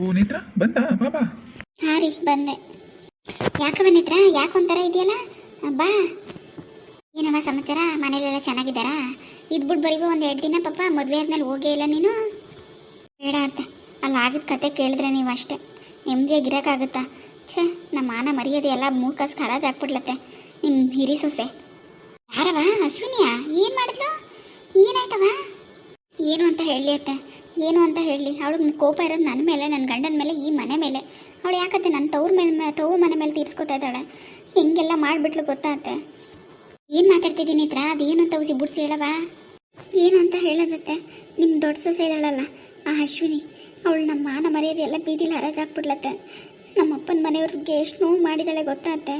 ಓ, ನೇತ್ರ, ಬಂದ? ಬಾಬಾ ಹಾಂ ರೀ, ಬಂದೆ. ಯಾಕವ ನೇತ್ರ? ಯಾಕೆ ಒಂಥರ ಇದೆಯಲ್ಲ? ಬಾ. ಏನಮ್ಮ ಸಮಾಚಾರ? ಮನೇಲೆಲ್ಲ ಚೆನ್ನಾಗಿದ್ದಾರಾ? ಇದ್ಬಿಟ್ಟು ಬರೀಗೋ ಒಂದು ಎರಡು ದಿನ ಪಾಪ ಮದುವೆ ಆದ್ಮೇಲೆ ಹೋಗೇ ಇಲ್ಲ ನೀನು. ಬೇಡ ಅಂತ. ಅಲ್ಲಿ, ಆಗಿದ ಕತೆ ಕೇಳಿದ್ರೆ ನೀವು ಅಷ್ಟೇ. ನೆಮ್ಮದಿಯಾಗಿ ಇರೋಕ್ಕಾಗುತ್ತಾ? ಛೇ ನಮ್ಮ ಮಾನ ಮರ್ಯಾದೆ ಎಲ್ಲ ಮೂರ್ಖಸ್ ಖರಾಜ್ ಆಗ್ಬಿಡ್ಲತ್ತೆ. ನಿಮ್ಮ ಹಿರಿ ಸೊಸೆ. ಯಾರವ ಅಶ್ವಿನಿಯಾ? ಏನು ಮಾಡಿದ್ಲು? ಏನಾಯ್ತವ ಏನು ಅಂತ ಹೇಳಿ ಅತ್ತೆ? ಏನು ಅಂತ ಹೇಳಿ ಅವಳಿಗೆ ಕೋಪ ಇರೋದು ನನ್ನ ಮೇಲೆ, ನನ್ನ ಗಂಡನ ಮೇಲೆ, ಈ ಮನೆ ಮೇಲೆ. ಅವಳು ಯಾಕತ್ತೆ ನನ್ನ ತವ್ರ ಮೇಲೆ ತವ್ರ ಮನೆ ಮೇಲೆ ತೀರ್ಸ್ಕೊತಾ ಇದ್ದಾಳೆ? ಹಿಂಗೆಲ್ಲ ಮಾಡಿಬಿಟ್ಲು ಗೊತ್ತಾತ್ತೆ ಏನು ಮಾತಾಡ್ತಿದ್ದೀನಿ ಹತ್ರ ಅದೇನು ಅಂತ ಉಸಿ ಬುಡ್ಸಿ ಹೇಳವಾ ಏನು ಅಂತ ಹೇಳೋದತ್ತೆ? ನಿಮ್ಮ ದೊಡ್ಡ ಸೊಸೆ ಇದ್ದಾಳಲ್ಲ, ಆ ಅಶ್ವಿನಿ. ಅವಳು ನಮ್ಮ ಮಾನ ಮರ್ಯಾದೆ ಎಲ್ಲ ಬೀದಿಲಿ ಹರಾಜಾಕ್ಬಿಡ್ಲತ್ತೆ ನಮ್ಮ ಅಪ್ಪನ ಮನೆಯವ್ರಿಗೆ ಎಷ್ಟು ನೋವು ಮಾಡಿದಾಳೆ ಗೊತ್ತಾತ್ತೆ.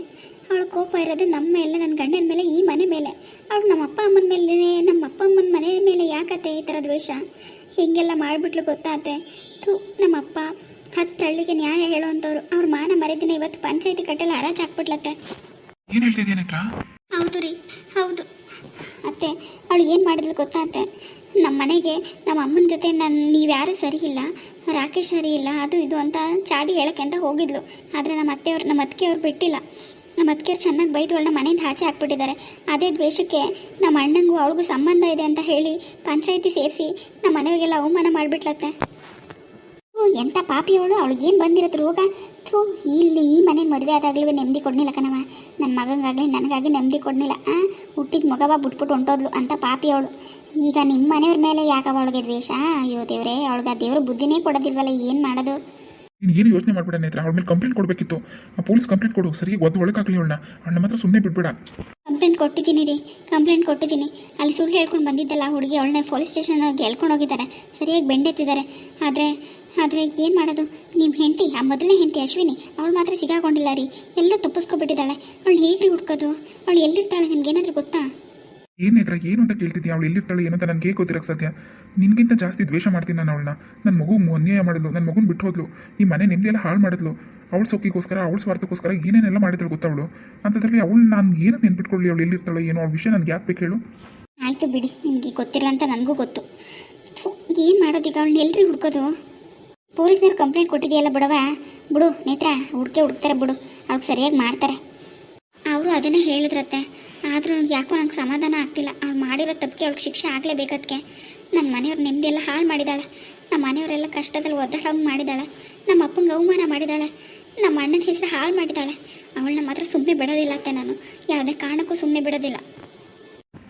ಅವಳು ಕೋಪ ಇರೋದು ನಮ್ಮ ಮೇಲೆ ನನ್ನ ಗಂಡನ ಮೇಲೆ ಈ ಮನೆ ಮೇಲೆ. ಅವಳು ನಮ್ಮ ಅಪ್ಪ ಅಮ್ಮನ ಮೇಲೆ ನಮ್ಮ ಅಪ್ಪ ಅಮ್ಮನ ಮನೆ ಮೇಲೆ ಯಾಕತ್ತೆ ಈ ಥರ ದ್ವೇಷ? ಹೀಗೆಲ್ಲ ಮಾಡಿಬಿಟ್ಲು ಗೊತ್ತಾತೆ ತು ನಮ್ಮ ಅಪ್ಪ ಹತ್ತು ಹಳ್ಳಿಗೆ ನ್ಯಾಯ ಹೇಳುವಂಥವ್ರು. ಅವ್ರ ಮಾನ ಮರೆದಿನ ಇವತ್ತು ಪಂಚಾಯತಿ ಕಟ್ಟೆಲ್ಲ ಹರಾಜ್ ಹಾಕ್ಬಿಟ್ಲತ್ತೆ ಏನು ಹೌದು ರೀ ಹೌದು. ಅತ್ತೆ, ಅವಳು ಏನು ಮಾಡಿದ್ಲು ಗೊತ್ತಾ ಅತ್ತೆ? ನಮ್ಮ ಮನೆಗೆ ನಮ್ಮ ಅಮ್ಮನ ಜೊತೆ ನಾನು ನೀವ್ಯಾರೂ ಸರಿ ಇಲ್ಲ, ರಾಕೇಶ್ ಸರಿ ಇಲ್ಲ, ಅದು ಇದು ಅಂತ ಚಾಡಿ ಹೇಳಕ್ಕೆ ಅಂತ ಹೋಗಿದ್ಲು. ಆದರೆ ನಮ್ಮ ಅತ್ತೆಯವ್ರು ನಮ್ಮ ಅತ್ತಿಗೆಯವ್ರು ಬಿಟ್ಟಿಲ್ಲ. ನಮ್ಮ ಅತ್ತಿಗೆಯವ್ರು ಚೆನ್ನಾಗಿ ಬೈದು ಅವಳನ್ನ ಮನೆಯಿಂದ ಆಚೆ ಹಾಕ್ಬಿಟ್ಟಿದ್ದಾರೆ. ಅದೇ ದ್ವೇಷಕ್ಕೆ ನಮ್ಮ ಅಣ್ಣಂಗೂ ಅವಳಿಗೂ ಸಂಬಂಧ ಇದೆ ಅಂತ ಹೇಳಿ ಪಂಚಾಯಿತಿ ಸೇರಿಸಿ ನಮ್ಮ ಮನೆಯವರಿಗೆಲ್ಲ ಅವಮಾನ ಮಾಡಿಬಿಟ್ಲತ್ತೆ. ಎಂಥ ಪಾಪಿ ಅವಳು? ಅವಳಿಗೇನು ಬಂದಿರತ್ತೆ ರೋಗ? ಥೂ ಇಲ್ಲಿ ಈ ಮನೆಗೆ ಮದುವೆ ಆದಾಗ್ಲೂ ನೆಮ್ಮದಿ ಕೊಡ್ನಿಲ್ಲ ಕಣವ ನನ್ನ ಮಗಂಗಾಗಲಿ ನನಗಾಗಿ ನೆಮ್ಮದಿ ಕೊಡ್ನಿಲ್ಲ ಆ ಹುಟ್ಟಿದ ಮಗವ ಬಿಟ್ಬಿಟ್ಟು ಹೊಂಟೋದ್ಲು ಅಂತ ಪಾಪಿ ಅವಳು. ಈಗ ನಿಮ್ಮ ಮನೆಯವ್ರ ಮೇಲೆ ಯಾಕವ ಅವಳಿಗೆ ದ್ವೇಷ? ಅಯ್ಯೋ ದೇವ್ರೆ ಅವಳಿಗೆ ಆ ದೇವ್ರ ಬುದ್ಧಿನೇ ಕೊಡೋದಿಲ್ವಲ್ಲ ಏನು ಮಾಡೋದು? ನೀನು ಏನು ಯೋಚನೆ ಮಾಡಬೇಡ ನೇತ್ರ ಅವ್ಳ ಮೇಲೆ ಕಂಪ್ಲೇಂಟ್ ಕೊಡಬೇಕಿತ್ತು. ಆ ಪೊಲೀಸ್ ಕಂಪ್ಲೇಂಟ್ ಕೊಡು ಸರಿಯಾಗಿ ಒದ್ದು ಒಳಗಾಗಲಿ ಅವಳನ್ನ. ಅವಳನ್ನ ಮಾತ್ರ ಸುಮ್ಮನೆ ಬಿಡ್ಬೇಡ. ಕಂಪ್ಲೇಂಟ್ ಕೊಟ್ಟಿದ್ದೀನಿ ರೀ ಕಂಪ್ಲೇಂಟ್ ಕೊಟ್ಟಿದ್ದೀನಿ. ಅಲ್ಲಿ ಸುಳ್ಳು ಹೇಳ್ಕೊಂಡು ಬಂದಿದ್ದಲ್ಲ ಹುಡುಗಿ ಅವಳನ್ನ ಪೊಲೀಸ್ ಸ್ಟೇಷನ್ಗೆ ಹೇಳ್ಕೊಂಡು ಹೋಗಿದ್ದಾರೆ. ಸರಿಯಾಗಿ ಬೆಂಡೆತ್ತಿದ್ದಾರೆ. ಆದರೆ ಆದರೆ ಏನು ಮಾಡೋದು? ನಿಮ್ಮ ಹೆಂಡತಿ ಆ ಮೊದಲನೇ ಹೆಂಡತಿ ಅಶ್ವಿನಿ ಅವಳು ಮಾತ್ರ ಸಿಗಾಕೊಂಡಿಲ್ಲ ರೀ. ಎಲ್ಲ ತಪ್ಪಿಸ್ಕೊಬಿಟ್ಟಿದ್ದಾಳೆ. ಅವಳು ಹೇಗೆ ಹುಡ್ಕೋದು? ಅವಳು ಎಲ್ಲಿರ್ತಾಳೆ ಏನಾದರೂ ಗೊತ್ತಾ? ಏನು ನೇತ್ರ ಏನು ಅಂತ ಕೇಳ್ತಿದ್ಯಾ? ಅವಳು ಎಲ್ಲಿರ್ತಾಳೆ ಏನು ಅಂತ ನನಗೆ ಹೇಗೆ ಗೊತ್ತಿರೋಕ್ಕೆ ಸಾಧ್ಯ? ನಿನಗಿಂತ ಜಾಸ್ತಿ ದ್ವೇಷ ಮಾಡ್ತೀನಿ ನಾನು ಅವಳನ್ನ. ನನ್ನ ಮಗು ಅನ್ಯಾಯ ಮಾಡಿದ್ಲು. ನನ್ನ ಮಗುನ ಬಿಟ್ಟು ಹೋದ್ಲು ಈ ಮನೆ ನೆಮ್ಮದಿಯೆಲ್ಲ ಹಾಳು ಮಾಡಿದ್ಲು. ಅವಳ ಸೊಕ್ಕಿಗೋಸ್ಕರ ಅವಳ ಸ್ವಾರ್ಥಕ್ಕೋಸ್ಕರ ಏನೇನೆಲ್ಲ ಮಾಡಿದ್ರು ಗೊತ್ತವಳು ಅಂಥದ್ರಲ್ಲಿ ಅವಳು ನಾನು ಏನು ನೆನ್ಪಿಟ್ಕೊಳ್ಳಿ? ಅವಳು ಎಲ್ಲಿರ್ತಾಳೆ ಏನೋ ಅವಳ ವಿಷಯ ನನಗೆ ಯಾಕೆ ಬೇಕು ಹೇಳು? ಆಯಿತು ಬಿಡಿ. ನಿಮಗೆ ಗೊತ್ತಿಲ್ಲ ಅಂತ ನನಗೂ ಗೊತ್ತು. ಏನು ಮಾಡೋದೀಗ? ಅವಳನ್ನ ಎಲ್ರಿ ಹುಡ್ಕೋದು? ಪೊಲೀಸ್ನವ್ರು ಕಂಪ್ಲೇಂಟ್ ಕೊಟ್ಟಿದೆಯಲ್ಲ ಬಿಡವ? ಬಿಡು, ನೇತ್ರ, ಹುಡುಕೆ ಹುಡುಕ್ತಾರೆ ಬಿಡು. ಅವ್ಳಿಗೆ ಸರಿಯಾಗಿ ಮಾಡ್ತಾರೆ. ಅವರು ಅದನ್ನೇ ಹೇಳಿದ್ರತ್ತೆ. ಆದರೂ ಯಾಕೋ ನಂಗೆ ಸಮಾಧಾನ ಆಗ್ತಿಲ್ಲ. ಅವ್ಳು ಮಾಡಿರೋ ತಪ್ಪಿಗೆ ಅವ್ಳಿಗೆ ಶಿಕ್ಷೆ ಆಗಲೇಬೇಕದಕ್ಕೆ ನನ್ನ ಮನೆಯವ್ರ ನೆಮ್ಮದಿಯೆಲ್ಲ ಹಾಳು ಮಾಡಿದಾಳೆ. ನಮ್ಮ ಮನೆಯವರೆಲ್ಲ ಕಷ್ಟದಲ್ಲಿ ಒದ್ದಾಡೋಂಗೆ ಮಾಡಿದಾಳೆ. ನಮ್ಮ ಅಪ್ಪಂಗೆ ಅವಮಾನ ಮಾಡಿದಾಳೆ. ನಮ್ಮ ಅಣ್ಣನ ಹೆಸರು ಹಾಳು ಮಾಡಿದಾಳೆ. ಅವಳನ್ನ ಮಾತ್ರ ಸುಮ್ಮನೆ ಬಿಡೋದಿಲ್ಲ ಅತ್ತೆ ನಾನು. ಯಾವುದೇ ಕಾರಣಕ್ಕೂ ಸುಮ್ಮನೆ ಬಿಡೋದಿಲ್ಲ.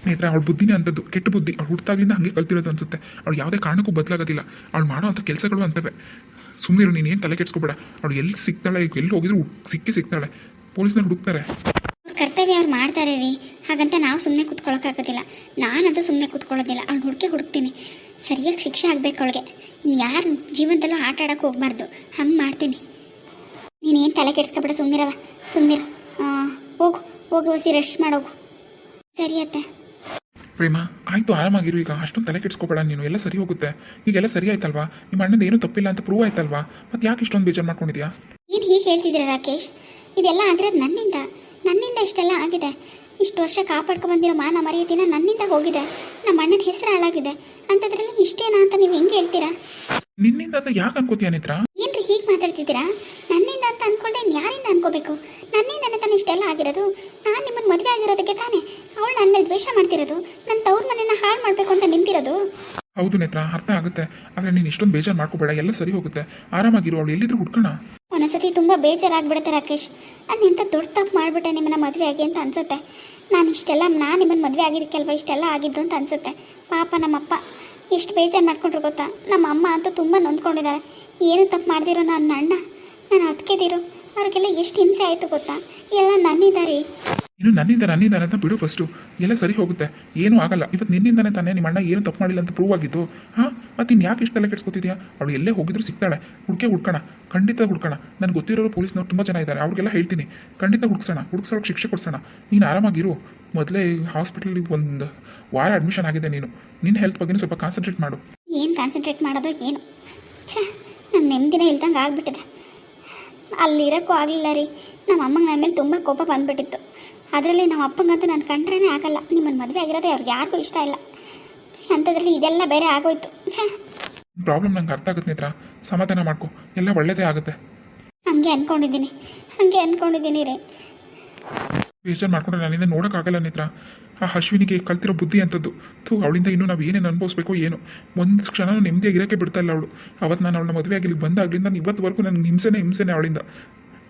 ನೇತ್ರ ಅವಳ ಬುದ್ಧಿನೇ ಅಂಥದ್ದು. ಕೆಟ್ಟ ಬುದ್ಧಿ. ಅವಳು ಹುಟ್ಟಾಗ್ಲಿಂದ ಹಾಗೆ ಕಲ್ತಿರೋದು ಅನ್ಸುತ್ತೆ. ಅವಳು ಯಾವುದೇ ಕಾರಣಕ್ಕೂ ಬದಲಾಗೋದಿಲ್ಲ. ಅವಳು ಮಾಡೋ ಅಂಥ ಕೆಲಸಗಳು ಅಂತವೆ ಸುಮ್ಮನೆ ನೀನು ಏನು ತಲೆ ಕೆಡ್ಸ್ಕೊಬೇಡ. ಅವಳು ಎಲ್ಲಿ ಸಿಗ್ತಾಳೆ, ಎಲ್ಲಿ ಹೋಗಿದ್ರು ಸಿಕ್ಕೇ ಸಿಗ್ತಾಳೆ. ಪೊಲೀಸ್ನವ್ರು ಹುಡುಕ್ತಾರೆ. ಕರ್ತವ್ಯ ಅವ್ರು ಮಾಡ್ತಾರೆ ರೀ. ಹಾಗಂತ ನಾವು ಸುಮ್ಮನೆ ಕೂತ್ಕೊಳ್ಳೋಕ್ಕಾಗೋದಿಲ್ಲ ನಾನಂತೂ ಸುಮ್ಮನೆ ಕೂತ್ಕೊಳ್ಳೋದಿಲ್ಲ. ಅವ್ಳು ಹುಡುಕಿ ಹುಡುಕ್ತೀನಿ. ಸರಿಯಾಗಿ ಶಿಕ್ಷೆ ಆಗಬೇಕು ಅವಳಿಗೆ. ಇನ್ನು ಯಾರು ಜೀವನದಲ್ಲೂ ಆಟ ಆಡೋಕೆ ಹೋಗ್ಬಾರ್ದು. ಹಂಗೆ ಮಾಡ್ತೀನಿ. ನೀನೇನು ತಲೆ ಕೆಡ್ಸ್ಕೊಬೇಡ ಸುಮ್ಮನಿರವ ಸುಮ್ಮನಿರು ಹೋಗು. ಹೋಗು ಹೋಸಿ ರೆಸ್ಟ್ ಮಾಡೋಗು. ಸರಿ ಅತ್ತೆ. ಪ್ರೇಮ ಆಯಿತು ಆರಾಮಾಗಿರು. ಈಗ ಅಷ್ಟೊಂದು ತಲೆ ಕೆಡ್ಸ್ಕೊಬೇಡ ನೀನು. ಎಲ್ಲ ಸರಿ ಹೋಗುತ್ತೆ. ಈಗೆಲ್ಲ ಸರಿ ಆಯ್ತಲ್ವಾ? ನಿಮ್ಮ ಅಣ್ಣದ ಏನೂ ತಪ್ಪಿಲ್ಲ ಅಂತ ಪ್ರೂವ್ ಆಯ್ತಲ್ವಾ? ಮತ್ತೆ ಯಾಕೆ ಇಷ್ಟೊಂದು ಬೇಜಾರು ಮಾಡ್ಕೊಂಡಿದ್ಯಾ? ಏನು ಹೀಗೆ ಹೇಳ್ತಿದ್ದೀರಾ ರಾಕೇಶ್? ಇದೆಲ್ಲ ಆಗಿರೋದು ನನ್ನಿಂದ. ನನ್ನಿಂದ ಇಷ್ಟೆಲ್ಲ ಆಗಿದೆ. ಇಷ್ಟು ವರ್ಷ ಕಾಪಾಡ್ಕೊ ಬಂದಿರೋ ಮಾನ ಮರ್ಯಾದಿನ ನನ್ನಿಂದ ಹೋಗಿದೆ. ನಮ್ಮ ಅಣ್ಣನ ಹೆಸರು ಹಾಳಾಗಿದೆ. ಅಂಥದ್ರಲ್ಲಿ ಇಷ್ಟೇನಾ ಅಂತ ನೀವು ಹೆಂಗೆ ಹೇಳ್ತೀರಾ? ನಿನ್ನಿಂದ ಅಂತ ಯಾಕೆ ಅನ್ಕೋತೀಯ ನೇತ್ರ? ಏನ್ರಿ ಹೀಗೆ ಮಾತಾಡ್ತಿದ್ದೀರಾ? ನನ್ನಿಂದ ಅಂತ ಅನ್ಕೊಳ್ದೆ ಯಾರಿಂದ ಅನ್ಕೋಬೇಕು? ನನ್ನಿಂದನೇ ತಾನೇ ಇಷ್ಟೆಲ್ಲ ಆಗಿರೋದು? ನಾನು ನಿಮ್ಮನ್ನು ಮದುವೆ ಆಗಿರೋದಕ್ಕೆ ತಾನೇ? ಅವಳು ನನ್ನ ಮೇಲೆ ದ್ವೇಷ ಮಾಡ್ತಿರೋದು? ನನ್ನ ತವ್ರ ಮನೆನ ಹಾಳು ಮಾಡಬೇಕು ಅಂತ ನಿಂತಿರೋದು? ಹೌದು ನೇತ್ರ ಅರ್ಥ ಆಗುತ್ತೆ. ಆದರೆ ನೀನು ಇಷ್ಟೊಂದು ಬೇಜಾರು ಮಾಡ್ಕೋಬೇಡ ಎಲ್ಲ ಸರಿ ಹೋಗುತ್ತೆ. ಆರಾಮಾಗಿರು ಅವಳು ಎಲ್ಲಿದ್ರು ಹುಡ್ಕೋಣ. ಒಂದೊಂದ್ಸತಿ ತುಂಬ ಬೇಜಾರಾಗ್ಬಿಡುತ್ತೆ ರಾಕೇಶ್. ನಾನು ಎಂಥ ದೊಡ್ಡ ತಪ್ಪು ಮಾಡಿಬಿಟ್ಟೆ ನಿಮ್ಮನ್ನ ಮದುವೆ ಆಗಿ ಅಂತ ಅನ್ಸುತ್ತೆ. ನಾನು ಇಷ್ಟೆಲ್ಲ ನಾನು ನಿಮ್ಮನ್ನು ಮದುವೆ ಆಗಿದ್ದಕ್ಕೆಲ್ವ ಇಷ್ಟೆಲ್ಲ ಆಗಿದ್ದು ಅಂತ ಅನ್ಸುತ್ತೆ. ಪಾಪ ನಮ್ಮಪ್ಪ ಎಷ್ಟು ಬೇಜಾರು ಮಾಡ್ಕೊಂಡ್ರು ಗೊತ್ತಾ? ನಮ್ಮ ಅಮ್ಮ ಅಂತೂ ತುಂಬ ನೊಂದ್ಕೊಂಡಿದ್ದಾರೆ ಏನು ತಪ್ಪು ಮಾಡ್ದಿರೋ ನನ್ನ ಅಣ್ಣ? ನಾನು ಅದಕ್ಕೆದಿರು ಅವ್ರಿಗೆಲ್ಲ ಎಷ್ಟು ಹಿಂಸೆ ಆಯಿತು ಗೊತ್ತಾ? ಎಲ್ಲ ನನ್ನಿದ್ದಾರೆ ಇನ್ನು ನನ್ನಿಂದ ನನ್ನಿಂದಾನೆ ಅಂತ ಬಿಡು ಫಸ್ಟು ಎಲ್ಲ ಸರಿ ಹೋಗುತ್ತೆ. ಏನೂ ಆಗಲ್ಲ. ಇವತ್ತು ನಿನ್ನಿಂದನೇ ತಾನೇ ನಿಮ್ಮ ಅಣ್ಣ ಏನು ತಪ್ಪು ಮಾಡಿಲ್ಲ ಅಂತ ಪ್ರೂವ್ ಆಗಿತ್ತು ಹಾಂ? ಮತ್ತೆ ಇನ್ನು ಯಾಕೆ ಇಷ್ಟೆಲ್ಲ ಕೆಡ್ಸ್ಕೊತಿದ್ಯಾ? ಅವಳು ಎಲ್ಲೇ ಹೋಗಿದ್ರು ಸಿಗ್ತಾಳೆ. ಹುಡುಕೆ ಹುಡ್ಕೋಣ. ಖಂಡಿತ ಹುಡ್ಕೋಣ. ನನಗೆ ಗೊತ್ತಿರೋರು ಪೊಲೀಸ್ನವ್ರು ತುಂಬ ಜನ ಇದ್ದಾರೆ ಅವ್ರಿಗೆಲ್ಲ ಹೇಳ್ತೀನಿ. ಖಂಡಿತ ಹುಡ್ಸೋಣ ಹುಡ್ಸೋಕೆ ಶಿಕ್ಷೆ ಕೊಡ್ಸೋಣ. ನೀನು ಆರಾಮಾಗಿರು. ಮೊದಲೇ ಹಾಸ್ಪಿಟಲಿಗೆ ಒಂದು ವಾರ ಅಡ್ಮಿಷನ್ ಆಗಿದೆ ನೀನು. ನಿನ್ನ ಹೆಲ್ತ್ ಬಗ್ಗೆ ಸ್ವಲ್ಪ ಕಾನ್ಸಂಟ್ರೇಟ್ ಮಾಡು. ಏನು ಕಾನ್ಸಂಟ್ರೇಟ್ ಮಾಡೋದು? ಏನು? ಛ ನನ್ನ ನೆಮ್ಮದಿನೇ ಇಲ್ದಂಗೆ ಆಗ್ಬಿಟ್ಟಿದೆ. ಅಲ್ಲಿರೋಕ್ಕೂ ಆಗಲಿಲ್ಲ ರೀ. ನಮ್ಮ ಅಮ್ಮಂಗೆ ನನ್ನ ಮೇಲೆ ತುಂಬ ಕೋಪ ಬಂದ್ಬಿಟ್ಟಿತ್ತು. ಅದರಲ್ಲಿ ನಮ್ಮ ಅಪ್ಪಂಗಂತೂ ನಾನು ಕಂಡ್ರೇ ಆಗಲ್ಲ. ನಿಮ್ಮನ್ನು ಮದುವೆ ಆಗಿರೋದೇ ಅವ್ರಿಗೆ ಯಾರಿಗೂ ಇಷ್ಟ ಇಲ್ಲ. ಅಂಥದ್ರಲ್ಲಿ ಇದೆಲ್ಲ ಬೇರೆ ಆಗೋಯ್ತು. ಛೇ. ಪ್ರಾಬ್ಲಮ್ ನಂಗೆ ಅರ್ಥ ಆಗುತ್ತೆ ನೇತ್ರ. ಸಮಾಧಾನ ಮಾಡ್ಕೊ. ಎಲ್ಲ ಒಳ್ಳೇದೇ ಆಗುತ್ತೆ. ಹಂಗೆ ಅನ್ಕೊಂಡಿದ್ದೀನಿ. ಹಂಗೆ ಅನ್ಕೊಂಡಿದ್ದೀನಿ ರೀ. ಬೇಜಾರು ಮಾಡ್ಕೊಂಡ್ರೆ ನನ್ನಿಂದ ನೋಡೋಕ್ಕಾಗಲ್ಲ ನಿತ್ರ. ಆ ಅಶ್ವಿನಿಗೆ ಕಲ್ತಿರೋ ಬುದ್ಧಿ ಅಂಥದ್ದು. ಥೂ, ಅವಳಿಂದ ಇನ್ನೂ ನಾವು ಏನೇನು ಅನುಭವಿಸ್ಬೇಕೋ ಏನು. ಒಂದು ಕ್ಷಣ ನೆಮ್ಮದಿಯಾಗಿ ಇರೋಕ್ಕೆ ಬಿಡ್ತಾ ಇಲ್ಲ ಅವಳು. ಅವತ್ತು ನಾನು ಅವಳ ಮದುವೆ ಆಗಿಲ್ಲಿ ನಾನು ಇವತ್ತುವರೆಗೂ ನನಗೆ ಹಿಂಸೆನೇ ಹಿಂಸೆನೇ ಅವಳಿಂದ.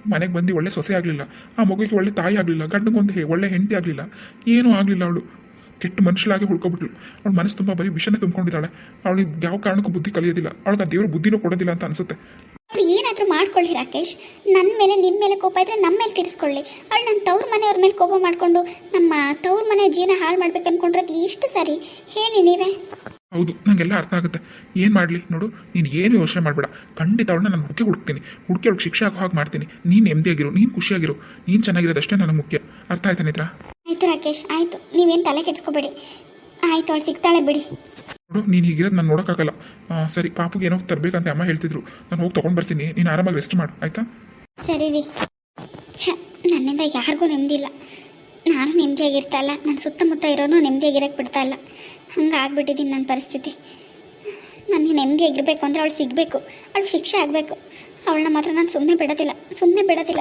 ಮನೆಗೆ ಬಂದು ಒಳ್ಳೆ ಸೊಸೆ ಆಗಲಿಲ್ಲ. ಆ ಮಗುಗೆ ಒಳ್ಳೆ ತಾಯಿ ಆಗಲಿಲ್ಲ. ಗಂಡಗೊಂದು ಒಳ್ಳೆ ಹೆಂಡತಿ ಆಗಲಿಲ್ಲ. ಏನೂ ಆಗಲಿಲ್ಲ ಅವಳು. ಕೆಟ್ಟ ಮನುಷ್ಯಲಾಗಿ ಹುಡ್ಕೊಬಿಟ್ಲು ಅವಳ ಮನಸ್ಸು ತುಂಬ ಬರೀ ವಿಷನೇ ತುಂಬ್ಕೊಂಡಿದ್ದಾಳೆ. ಅವಳಿಗೆ ಯಾವ ಕಾರಣಕ್ಕೂ ಬುದ್ಧಿ ಕಲಿಯೋದಿಲ್ಲ. ಅವಳಿಗೆ ಆ ದೇವರು ಬುದ್ಧಿನೂ ಕೊಡೋದಿಲ್ಲ ಅಂತ ಅನಿಸುತ್ತೆ. ಏನಾದರೂ ಮಾಡ್ಕೊಳ್ಳಿ ರಾಕೇಶ್. ನನ್ನ ಮೇಲೆ ನಿಮ್ಮ ಮೇಲೆ ಕೋಪ ಇದ್ರೆ ನಮ್ಮ ಮೇಲೆ ತೀರಿಸ್ಕೊಳ್ಳಿ. ಅವಳು ನನ್ನ ತವ್ರ ಮನೆಯವ್ರ ಮೇಲೆ ಕೋಪ ಮಾಡಿಕೊಂಡು ನಮ್ಮ ತವ್ರ ಮನೆ ಜೀವನ ಹಾಳು ಮಾಡ್ಬೇಕು ಅನ್ಕೊಂಡ್ರೆ ಅದು ಇಷ್ಟು ಸರಿ. ಹೇಳಿ ನೀವೇ. ಹೌದು ನನಗೆಲ್ಲ ಅರ್ಥ ಆಗುತ್ತೆ. ಏನು ಮಾಡಲಿ? ನೋಡು ನೀನು ಏನು ಯೋಚನೆ ಮಾಡಬೇಡ. ಖಂಡಿತ ಅವಳನ್ನ ನಾನು ಹುಡುಕಿ ಹುಡುಕ್ತೀನಿ. ಹುಡುಕಿ ಅವ್ಳಿಗೆ ಶಿಕ್ಷೆ ಆಗೋ ಹಾಗೆ ಮಾಡ್ತೀನಿ. ನೀನು ನೆಮ್ಮದಿಯಾಗಿರು ನೀನು ಖುಷಿಯಾಗಿರು. ನೀನು ಚೆನ್ನಾಗಿರೋದಷ್ಟೇ ನನಗೆ ಮುಖ್ಯ. ಅರ್ಥ ಆಯ್ತಾ ನಿತ್ರ ಆಯ್ತು ರಾಕೇಶ್ ಆಯಿತು. ನೀವೇನು ತಲೆ ಕೆಡ್ಸ್ಕೋಬೇಡಿ. ಆಯ್ತು ಅವಳು ಸಿಗ್ತಾಳೆ ಬಿಡಿ. ನೋಡು ನೀನು ಹೀಗೆ ನಾನು ನೋಡೋಕ್ಕಾಗಲ್ಲ. ಸರಿ, ಪಾಪುಗೆ ಏನೋ ತರಬೇಕಂತ ಅಮ್ಮ ಹೇಳ್ತಿದ್ರು. ನಾನು ಹೋಗಿ ತೊಗೊಂಡು ಬರ್ತೀನಿ. ನೀನು ಆರಾಮಾಗಿ ರೆಸ್ಟ್ ಮಾಡು, ಆಯಿತಾ? ಸರಿ ರೀ. ಛ, ನನ್ನಿಂದ ಯಾರಿಗೂ ನೆಮ್ಮದಿ ಇಲ್ಲ. ನಾನು ನೆಮ್ಮದಿಯಾಗಿರ್ತಾ ಇಲ್ಲ. ನನ್ನ ಸುತ್ತಮುತ್ತ ಇರೋನು ನೆಮ್ಮದಿಯಾಗಿರಕ್ಕೆ ಬಿಡ್ತಾ ಇಲ್ಲ. ಹಂಗೆ ಆಗ್ಬಿಟ್ಟಿದ್ದೀನಿ ನನ್ನ ಪರಿಸ್ಥಿತಿ. ನನಗೆ ನೆಮ್ಮದಿಯಾಗಿರಬೇಕು ಅಂದರೆ ಅವಳು ಸಿಗಬೇಕು. ಅವಳು ಶಿಕ್ಷೆ ಆಗಬೇಕು. ಅವಳನ್ನ ಮಾತ್ರ ನಾನು ಸುಮ್ಮನೆ ಬಿಡೋದಿಲ್ಲ. ಸುಮ್ಮನೆ ಬಿಡೋದಿಲ್ಲ.